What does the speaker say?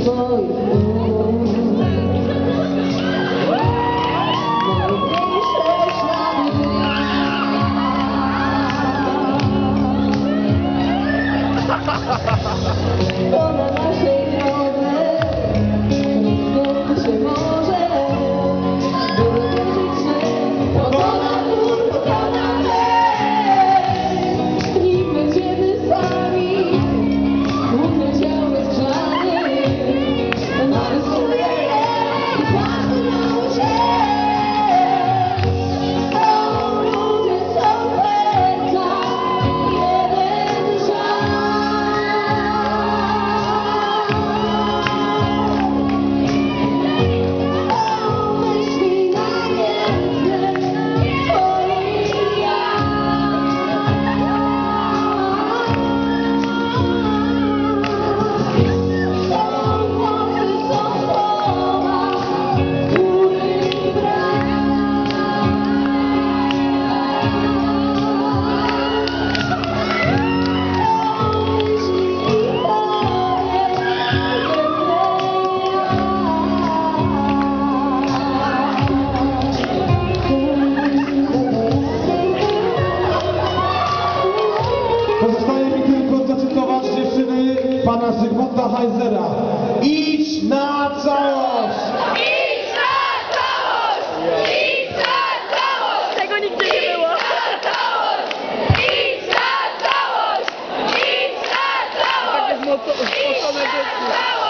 boy. pana Zygmunta Heisera. Idź na całość! Idź na całość! Idź na całość! Tego nigdy nie było. Idź na całość! Idź na całość! Idź na całość! Tak Idź na całość!